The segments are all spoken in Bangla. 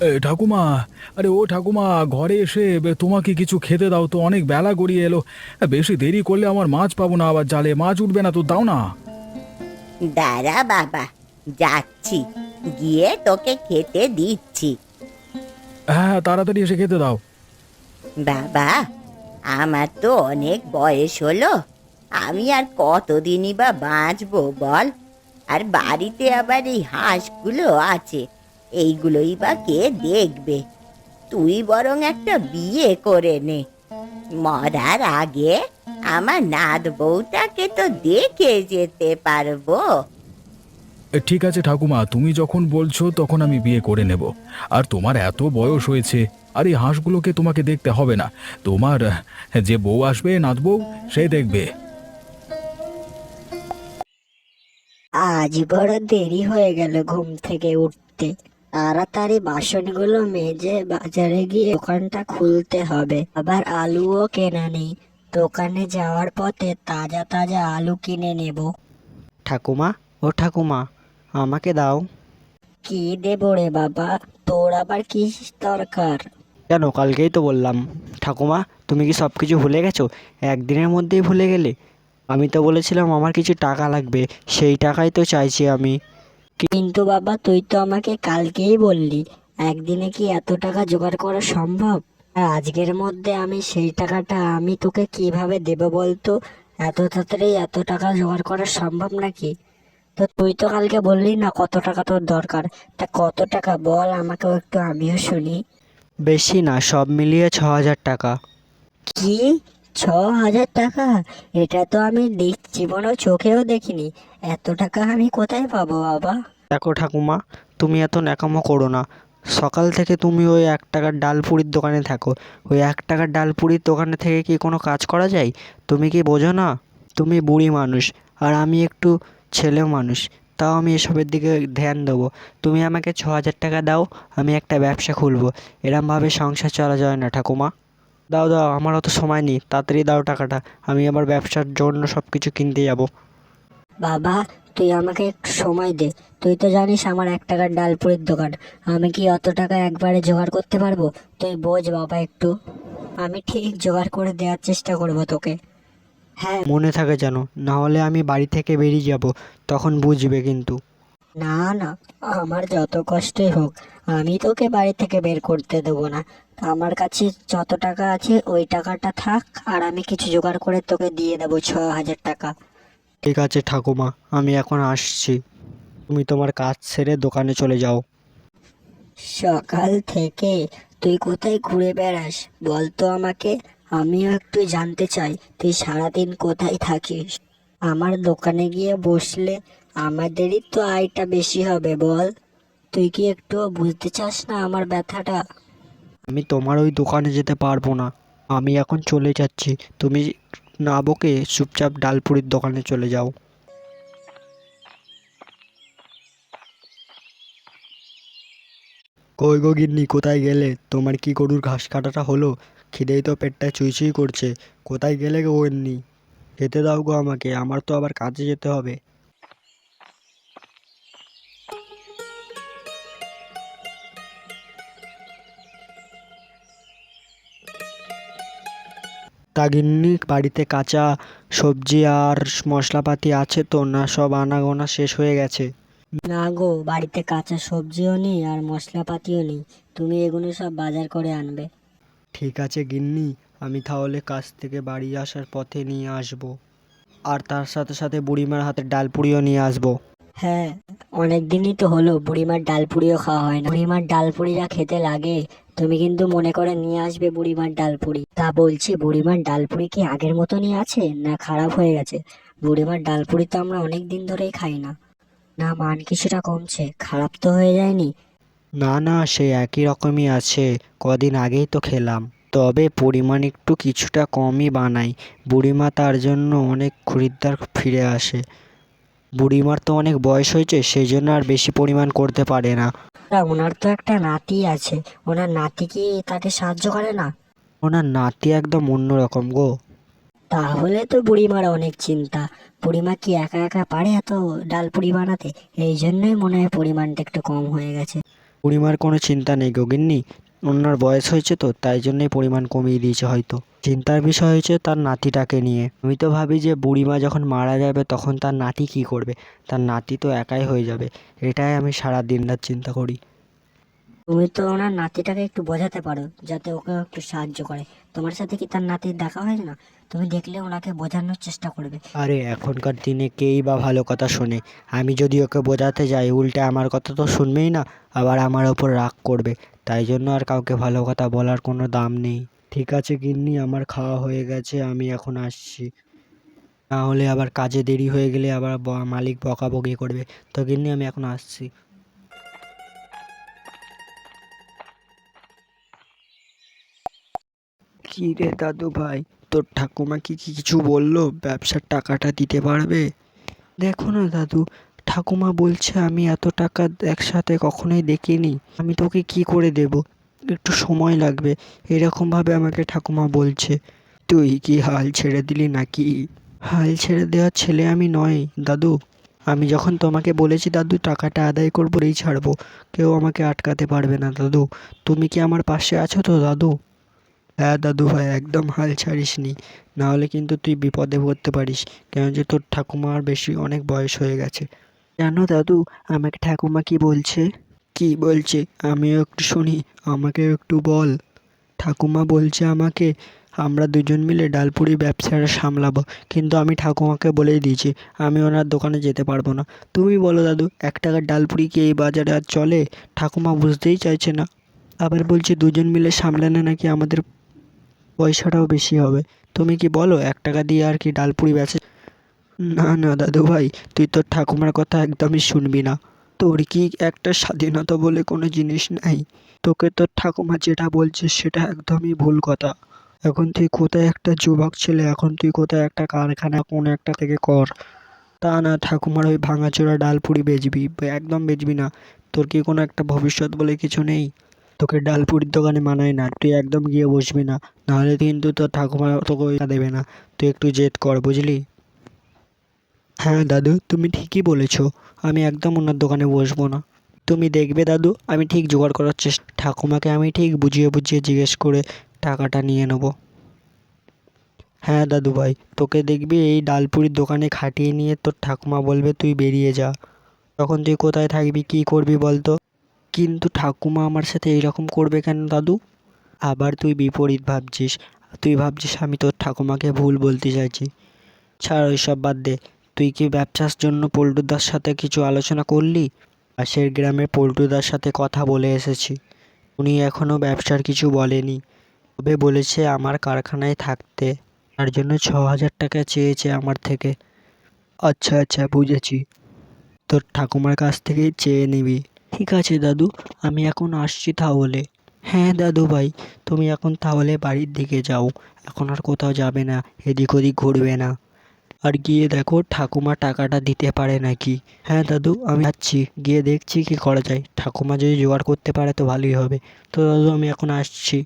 এ, ঠাকুমা আরে ও ঠাকুমা ঘরে এসে বে- তোমাকে কিছু খেতে দাও তো অনেক বেলা গড়িয়ে এলো। বেশি দেরি করলে আমার মাছ পাবো না আবার জালে মাছ উঠবে না তো দাও না। দাঁড়া বাবা যাচ্ছি গিয়ে তোকে খেতে দিচ্ছি। হ্যাঁ তাড়াতাড়ি এসে খেতে দাও। বাবা আমার তো অনেক বয়স হলো আমি আর কতদিনই বা বাঁচবো বল? আর বাড়িতে আবার এই হাঁসগুলো আছে এইগুলোই বা কে দেখবে? তুই বরং একটা বিয়ে করে নে। মরার আগে আমার নাদ বউটাকে তো দেখে যেতে পারব। ঠিক আছে ঠাকুমা তুমি যখন বলছো তখন আমি বিয়ে করে নেব। আর তোমার এত বয়স হয়েছে আর এই হাঁসগুলোকে তোমাকে দেখতে হবে না। তোমার যে বউ আসবে নাত বউ সে দেখবে। আজ বড় দেরি হয়ে গেল ঘুম থেকে উঠতে। তাড়াতাড়ি বাসনগুলো মেজে বাজারে গিয়ে দোকানটা খুলতে হবে। আবার আলুও কেনা নেই। দোকানে যাওয়ার পথে তাজা তাজা আলু কিনে নেব। ঠাকুমা ও ঠাকুমা আমাকে দাও। কি দেবো রে বাবা? তোর আবার কি দরকার? কেন? কালকেই তো বললাম। ঠাকুমা তুমি কি সব কিছু ভুলে গেছো? একদিনের মধ্যেই ভুলে গেলে? আমি তো বলেছিলাম আমার কিছু টাকা লাগবে। সেই টাকাই তো চাইছি আমি। কিন্তু বাবা তুই তো আমাকে কালকেই বললি একদিনে কি এত টাকা জোগাড় করা সম্ভব? আর আজকের মধ্যে আমি সেই টাকাটা আমি তোকে কীভাবে দেব বলতো? এত তাড়াতাড়ি এত টাকা জোগাড় করা সম্ভব নাকি? তো তুই তো কালকে বললি না কত টাকা তোর দরকার। তা কত টাকা বল আমাকেও একটু আমিও শুনি। বেশি না সব মিলিয়ে ছ হাজার টাকা। কি? ছ হাজার টাকা? এটা তো আমি জীবনেও চোখেও দেখিনি। এত টাকা আমি কোথায় পাবো বাবা? দেখো ঠাকুমা, তুমি এত ন্যাকামো করো না। সকাল থেকে তুমি ওই এক টাকার ডাল পুরির দোকানে থাকো। ওই এক টাকার ডাল পুরির দোকানে থেকে কি কোনো কাজ করা যায়? তুমি কি বোঝো না? তুমি বুড়ি মানুষ, আর আমি একটু ছেলে মানুষ। তাও আমি এসবের দিকে ধ্যান দেবো। তুমি আমাকে ছ হাজার টাকা দাও, আমি একটা ব্যবসা খুলবো। এরমভাবে সংসার চলা যায় না ঠাকুমা। দাও দাও আমার অত সময় নেই তাড়াতাড়ি দাও টাকাটা আমি আবার ব্যবসার জন্য সব কিছু কিনতে যাব। বাবা তুই আমাকে একটু সময় দে তুই তো জানিস আমার এক টাকার ডালপুরির দোকান আমি কি অত টাকা একবারে জোগাড় করতে পারব? তুই বোঝ বাবা একটু আমি ঠিক জোগাড় করে দেওয়ার চেষ্টা করব তোকে। হ্যাঁ। মনে থাকে যেন না হলে আমি বাড়ি থেকে বেরিয়ে যাব তখন বুঝবে কিন্তু। না না আমার যত কষ্টই হোক আমি তোকে বাড়ি থেকে বের করতে দেবো না আমার কাছে যত টাকা আছে ওই টাকাটা থাক আর আমি কিছু জোগাড় করে তোকে দিয়ে দেবো ছ হাজার টাকা। ঠিক আছে ঠাকুমা আমি এখন আসছি। তুমি তোমার কাজ সেরে দোকানে চলে যাও। সকাল থেকে তুই কোথায় ঘুরে বেড়াস? বল তো আমাকে আমিও একটু জানতে চাই তুই সারাদিন কোথায় থাকিস? আমার দোকানে গিয়ে বসলে আমাদেরই তো আয়টা বেশি হবে বল। তুই কি একটু বুঝতে চাস না আমার ব্যথাটা? আমি তোমার ওই দোকানে যেতে পারব না। আমি এখন চলে যাচ্ছি। তুমি না বকে চুপচাপ ডালপুরির দোকানে চলে যাও। কই গো গিন্নি, কোথায় গেলে? তোমার কি গরুর ঘাস কাটাটা হলো? খিদেই তো পেটটা চুই চুই করছে। কোথায় গেলে গো গিন্নি? খেতে দাও গো আমাকে, আমার তো আবার কাজে যেতে হবে। গিন্নি বাড়িতে কাঁচা সবজি আর মশলাপাতি আছে তো? না সব আনাগোনা শেষ হয়ে গেছে। না গো বাড়িতে কাঁচা সবজিও নেই আর মশলাপাতিও নেই। তুমি এগুলো সব বাজার করে আনবে। ঠিক আছে গিন্নি আমি তাহলে কাজ থেকে বাড়ি আসার পথে নিয়ে আসব। আর তার সাথে সাথে বুড়িমার হাতে ডাল পুরিও নিয়ে আসব। হ্যাঁ অনেক দিনই তো হলো, বুড়িমার ডাল ডালপুরিও খাওয়া হয় না। বুড়িমার ডালপুরি যা খেতে লাগে, তুমি কিন্তু মনে করে নিয়ে আসবে বুড়িমার ডাল ডালপুরি তা বলছি, বুড়িমার ডাল ডালপুরি কি আগের মতনই আছে, না খারাপ হয়ে গেছে? বুড়িমার ডাল ডালপুরি তো আমরা অনেক দিন ধরেই খাই না। না, মান কিছুটা কমছে, খারাপ তো হয়ে যায়নি। না না, সে একই রকমই আছে, কদিন আগেই তো খেলাম। তবে পরিমাণ একটু কিছুটা কমই বানাই। বুড়িমা তার জন্য অনেক খরিদ্দার ফিরে আসে। বুড়িমার তো অনেক বয়স হয়েছে সেই জন্য আর বেশি পরিমাণ করতে পারে না। তা ওনার তো একটা নাতি আছে। ওনার নাতি কি তাকে সাহায্য করে না? ওনার নাতি একদম অন্যরকম গো। তাহলে তো বুড়িমার অনেক চিন্তা। বুড়িমা কি একা একা পারে এত ডালপুরি বানাতে? এই জন্যই মনে হয় পরিমাণটা একটু কম হয়ে গেছে। বুড়িমার কোনো চিন্তা নেই গগিন্নি ওনার বয়স হয়েছে তো তাই জন্যই পরিমাণ কমিয়ে দিয়েছে হয়তো। চিন্তার বিষয় হয়েছে তার নাতিটাকে নিয়ে। আমি তো ভাবি যে বুড়িমা যখন মারা যাবে তখন তার নাতি কি করবে? তার নাতি তো একাই হয়ে যাবে। এটাই আমি সারা দিন রাত চিন্তা করি। তুমি তো ওনার নাতিটাকে একটু বোঝাতে পারো যাতে ওকে একটু সাহায্য করে। তোমার সাথে কি তার নাতির দেখা হয় না? তুমি দেখলে ওনাকে বোঝানোর চেষ্টা করবে। আরে এখনকার দিনে কেই বা ভালো কথা শোনে। আমি যদি ওকে বোঝাতে যাই উল্টে আমার কথা তো শুনবেই না আবার আমার ওপর রাগ করবে। তাই জন্য আর কাউকে ভালো কথা বলার কোনো দাম নেই। ঠিক আছে গিন্নি আমার খাওয়া হয়ে গেছে আমি এখন আসছি। না হলে আবার কাজে দেরি হয়ে গেলে আবার মালিক বকাবকি করবে। তো গিন্নি আমি এখন আসছি। কি রে দাদু ভাই তোর ঠাকুমা কি কি কিছু বলল? ব্যবসার টাকাটা দিতে পারবে? দেখো না দাদু ঠাকুমা বলছে, আমি এত টাকা একসাথে কখনোই দেখিনি। আমি তোকে কি করে দেব? একটু সময় লাগবে। এরকমভাবে আমাকে ঠাকুমা বলছে। তুই কি হাল ছেড়ে দিলি নাকি? হাল ছেড়ে দেওয়ার ছেলে আমি নয় দাদু। আমি যখন তোমাকে বলেছি, দাদু, টাকাটা আদায় করব এই ছাড়বো। কেউ আমাকে আটকাতে পারবে না, দাদু। তুমি কি আমার পাশে আছো তো, দাদু? হ্যাঁ দাদু ভাই, একদম হাল ছাড়িসনি। না হলে কিন্তু তুই বিপদে পড়তে পারিস কেন যে তোর ঠাকুমার বেশি অনেক বয়স হয়ে গেছে। জানো দাদু, আমাকে ঠাকুমা কি বলছে? কি বলছে? আমিও একটু শুনি আমাকে একটু বল। ঠাকুমা বলছে আমাকে, আমরা দুজন মিলে ডালপুরি ব্যবসাটা সামলাবো। কিন্তু আমি ঠাকুমাকে বলেই দিয়েছি, আমি ওনার দোকানে যেতে পারব না। তুমি বলো দাদু, এক টাকার ডালপুরি কি এই বাজারে আর চলে? ঠাকুমা বুঝতেই চাইছে না। আবার বলছে, দুজন মিলে সামলালে নাকি আমাদের পয়সাটাও বেশি হবে? তুমি কি বলো, এক টাকা দিয়ে আর কি ডালপুরি বেচে না না, দাদু ভাই, তুই তোর ঠাকুমার কথা একদমই শুনবি না। তোর কি একটা স্বাধীনতা বলে কোনো জিনিস নাই? তোকে তোর ঠাকুমা যেটা বলছে সেটা একদমই ভুল কথা। এখন তুই কোথায় একটা যুবক ছেলে, এখন তুই কোথায় একটা কারখানা, কোনো একটা থেকে কর। তা না, ঠাকুমার ওই ভাঙাচোরা ডালপুরি বেচবি, একদম বেচবি না। তোর কি কোনো একটা ভবিষ্যৎ বলে কিছু নেই? তোকে ডালপুরির দোকানে মানায় না, তুই একদম গিয়ে বসবি না। নাহলে কিন্তু তোর ঠাকুমা তোকে দেবে না। তুই একটু জেদ কর, বুঝলি? হ্যাঁ দাদু, তুমি ঠিকই বলেছ। আমি একদম ওনার দোকানে বসবো না। তুমি দেখবে, দাদু, আমি ঠিক জোগাড় করার চেষ্টা, ঠাকুমাকে আমি ঠিক বুঝিয়ে বুঝিয়ে জিজ্ঞেস করে টাকাটা নিয়ে নেব। হ্যাঁ দাদু ভাই, তোকে দেখবি এই ডালপুরির দোকানে খাটিয়ে নিয়ে তোর ঠাকুমা বলবে, তুই বেরিয়ে যা। তখন তুই কোথায় থাকবি, কী করবি বলতো? কিন্তু ঠাকুমা আমার সাথে এইরকম করবে কেন, দাদু? আবার তুই বিপরীত ভাবছিস। তুই ভাবছিস আমি তোর ঠাকুমাকে ভুল বলতে চাইছি। ছাড়, ওইসব বাদ দে। তুই কি ব্যবসার জন্য পল্টুদার সাথে কিছু আলোচনা করলি? পাশের গ্রামে পল্টুদার সাথে কথা বলে এসেছি। উনি এখনও ব্যবসার কিছু বলেনি। তবে বলেছে আমার কারখানায় থাকতে। তার জন্য ছ হাজার টাকা চেয়েছে আমার থেকে। আচ্ছা আচ্ছা বুঝেছি। তোর ঠাকুমার কাছ থেকেই চেয়ে নিবি। ঠিক আছে, দাদু, আমি এখন আসছি তাহলে। হ্যাঁ দাদু ভাই, তুমি এখন তাহলে বাড়ির দিকে যাও। এখন আর কোথাও যাবে না, এদিক ওদিক ঘুরবে না। আর গিয়ে দেখো ঠাকুমা টাকাটা দিতে পারে নাকি? হ্যাঁ দাদু, আমি যাচ্ছি। গিয়ে দেখছি কি করা যায়। ঠাকুমা যদি জোগাড় করতে পারে তো ভালোই হবে। তো দাদু, আমি এখন আসছি।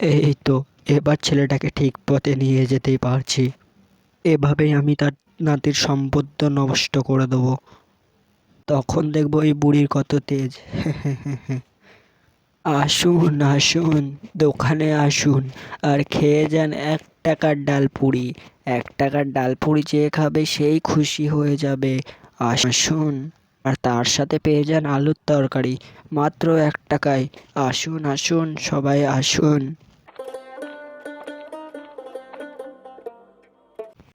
এই তো, এবার ছেলেটাকে ঠিক পথে নিয়ে যেতেই পারছি। এভাবেই আমি তার নাতির সম্পদ নষ্ট করে দেবো। তখন দেখব এই বুড়ির কত তেজ। আসুন আসুন, দোকানে আসুন। আর খেয়ে যান এক টাকার ডাল পুরি। এক টাকার ডাল পুরি যে খাবে সেই খুশি হয়ে যাবে। আসুন। আর তার সাথে পেয়ে যান আলুর তরকারি। মাত্র এক টাকায়। আসুন আসুন, সবাই আসুন।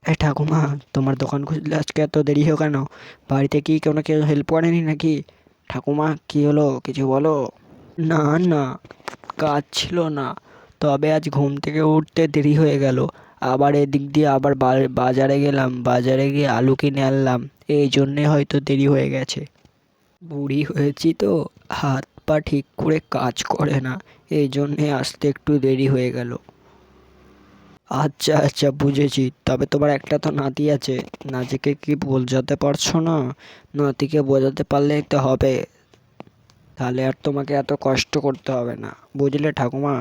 এ ঠাকুমা, তোমার দোকান খুঁজলে আজকে এত দেরি হোক কেন? বাড়িতে কি কোনো কেউ হেল্প করেনি নাকি? ঠাকুমা, কি হলো? কিছু বলো। না না, কাজ ছিল না। তবে আজ ঘুম থেকে উঠতে দেরি হয়ে গেল। আবার এদিক দিয়ে আবার বাজারে গেলাম। বাজারে গিয়ে আলু কিনে আনলাম। এই জন্যে হয়তো দেরি হয়ে গেছে। বুড়ি হয়েছি তো, হাত পা ঠিক করে কাজ করে না। এই জন্যে আসতে একটু দেরি হয়ে গেল। আচ্ছা আচ্ছা বুঝেছি। তবে তোমার একটা তো নাতি আছে। নাতিকে কি বোঝাতে পারছ না? নাতিকে বোঝাতে পারলে তো হবে। তাহলে আর তোমাকে এত কষ্ট করতে হবে না, বুঝলে ঠাকুমা?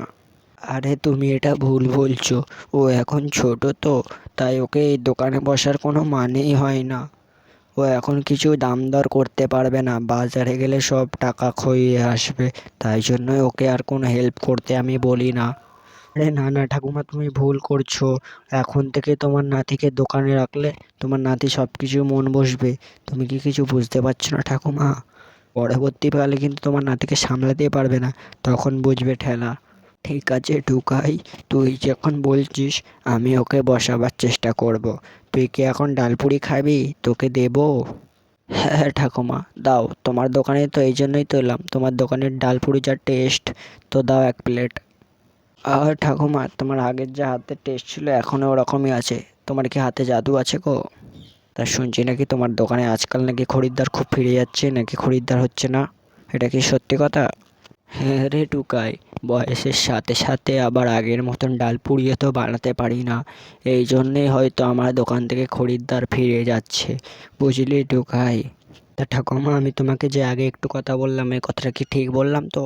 আরে তুমি এটা ভুল বলছো, ও এখন ছোট তো, তাই ওকে এই দোকানে বসার কোনো মানেই হয় না। ও এখন কিছু দাম দর করতে পারবে না, বাজারে গেলে সব টাকা খইয়ে আসবে, তাই জন্যই ওকে আর কোনো হেল্প করতে আমি বলি না। আরে না না ঠাকুমা, তুমি ভুল করছ, এখন থেকে তোমার নাতিকে দোকানে রাখলে তোমার নাতি সব কিছু মন বসবে, তুমি কি কিছু বুঝতে পারছ না ঠাকুমা? পরবর্তীকালে কিন্তু তোমার নাতিকে সামলাতেই পারবে না। তখন বুঝবে ঠেলা, ঠিক আছে টুকাই তুই যখন বলছিস আমি ওকে বসাবার চেষ্টা করব। তুই কি এখন ডালপুরি খাবি? তোকে দেবো? হ্যাঁ হ্যাঁ ঠাকুমা, দাও। তোমার দোকানে তো এই জন্যই তো এলাম। তোমার দোকানের ডালপুরি যা টেস্ট, তো দাও এক প্লেট। আর ঠাকুমা, তোমার আগের যা হাতে টেস্ট ছিল এখনও ওরকমই আছে। তোমার কি হাতে জাদু আছে গো? তা শুনছি নাকি তোমার দোকানে আজকাল নাকি খরিদ্দার খুব ফিরে যাচ্ছে, নাকি খরিদ্দার হচ্ছে না? এটা কি সত্যি কথা? হ্যাঁ রে টুকাই, বয়সের সাথে সাথে আবার আগের মতন ডাল পুড়িয়ে তো বানাতে পারি না। এই জন্যেই হয়তো আমার দোকান থেকে খরিদ্দার ফিরে যাচ্ছে, বুঝলি টুকাই? তা ঠাকুমা, আমি তোমাকে যে আগে একটু কথা বললাম, এই কথাটা কি ঠিক বললাম তো?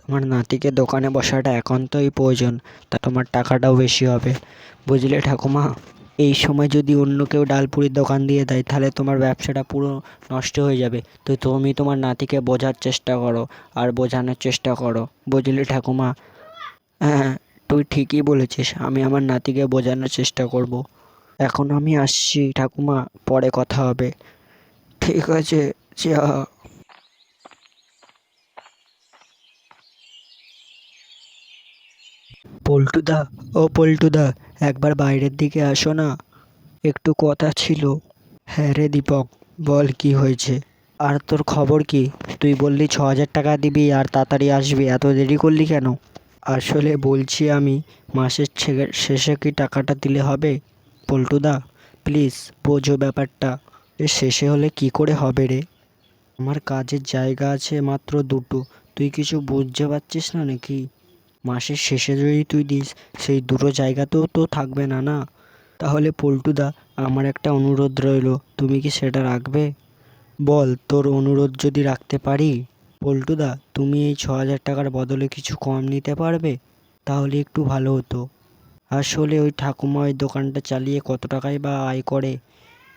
তোমার নাতিকে দোকানে বসাটা একান্তই প্রয়োজন, তা তোমার টাকাটাও বেশি হবে, বুঝলে ঠাকুমা? এই সময় যদি অন্য কেউ ডালপুরির দোকান দিয়ে দেয়, তাহলে তোমার ব্যবসাটা পুরো নষ্ট হয়ে যাবে। তো তুমি তোমার নাতিকে বোঝার চেষ্টা করো আর বোঝানোর চেষ্টা করো, বুঝলি ঠাকুমা? হ্যাঁ তুই ঠিকই বলেছিস, আমি আমার নাতিকে বোঝানোর চেষ্টা করব। এখন আমি আসছি ঠাকুমা, পরে কথা হবে। ঠিক আছে যা পল্টুদা, ও পল্টুদা, একবার বাইরের দিকে আসো না। একটু কথা ছিল। হ্যাঁ রে দীপক, বল কি হয়েছে? আর তোর খবর কি? তুই বললি ছ হাজার টাকা দিবি আর তাড়াতাড়ি আসবি। এত দেরি করলি কেন? আসলে বলছি আমি, মাসের শেষে কি টাকাটা দিলে হবে? পল্টুদা, প্লিজ বোঝো ব্যাপারটা। এ শেষে হলে কি করে হবে রে? আমার কাজের জায়গা আছে মাত্র দুটো। তুই কিছু বুঝতে পারছিস না নাকি? মাসের শেষে যদি তুই দিস, সেই দুটো জায়গাতেও তো থাকবে না না? তাহলে পল্টুদা, আমার একটা অনুরোধ রইল, তুমি কি সেটা রাখবে? বল, তোর অনুরোধ যদি রাখতে পারি। পল্টুদা, তুমি এই ছ হাজার টাকার বদলে কিছু কম নিতে পারবে? তাহলে একটু ভালো হতো। আসলে ওই ঠাকুমা ওই দোকানটা চালিয়ে কত টাকাই বা আয় করে?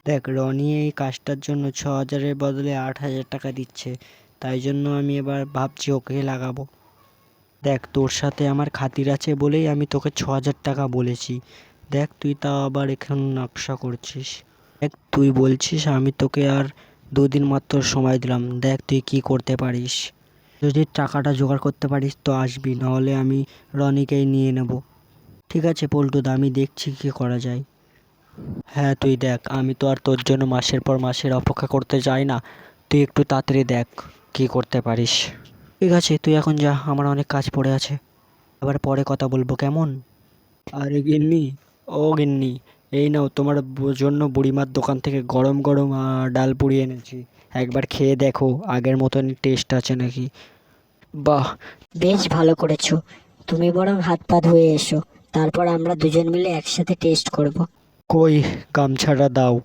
দেখ, রনি এই কাজটার জন্য ছ হাজারের বদলে আট হাজার টাকা দিচ্ছে, তাই জন্য আমি এবার ভাবছি ওকে লাগাবো। দেখ, তোর সাথে আমার খাতির আছে বলেই আমি তোকে ছ হাজার টাকা বলেছি। দেখ, তুই তা আবার এখন নকশা করছিস। দেখ, তুই বলছিস আমি তোকে আর দুদিন মাত্র সময় দিলাম। দেখ, তুই কি করতে পারিস। যদি টাকাটা জোগাড় করতে পারিস তো আসবি, নাহলে আমি রনিকেই নিয়ে নেব। ঠিক আছে পল্টুদা, আমি দেখছি কী করা যায়। হ্যাঁ তুই দেখ, আমি তো আর তোর জন্য মাসের পর মাসের অপেক্ষা করতে চাই না। তুই একটু তাড়াতাড়ি দেখ, কী করতে পারিস। ঠিক আছে তুই এখন যা আমার অনেক কাজ পড়ে আছে। আবার পরে কথা বলব কেমন? আরে গিন্নি ও গিন্নি এই নাও তোমার জন্য বুড়িমার দোকান থেকে গরম গরম ডাল পুরি এনেছি। একবার খেয়ে দেখো আগের মতন টেস্ট আছে নাকি? বাহ বেশ ভালো করেছ। তুমি বরং হাত পা ধুয়ে এসো তারপর আমরা দুজন মিলে একসাথে টেস্ট করব। কই গামছাটা দাও।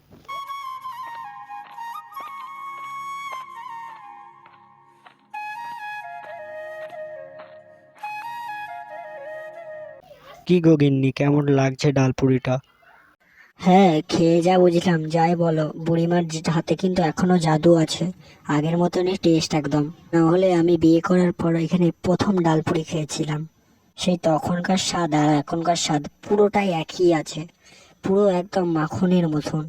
কি গো গিন্নি, কেমন লাগছে ডাল পুরিটা হ্যাঁ খেয়ে যা বুঝলাম, যাই বলো। বুড়িমার হাতে কিন্তু এখনও জাদু আছে। আগের মতনই টেস্ট একদম। না হলে আমি বিয়ে করার পর এখানে প্রথম ডালপুরি খেয়েছিলাম। সেই তখনকার স্বাদ আর এখনকার স্বাদ পুরোটাই একই আছে। পুরো একদম মাখনের মতন।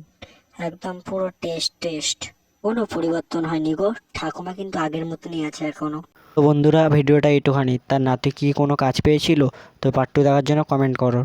একদম পুরো টেস্ট টেস্ট কোনো পরিবর্তন হয়নি গো। ঠাকুমা কিন্তু আগের মতনই আছে এখনও। তো বন্ধুরা, ভিডিওটা এইটুখানি তার নাতি কি কোনো কাজ পেয়েছিল? তো পার্ট টু দেখার জন্য কমেন্ট করো।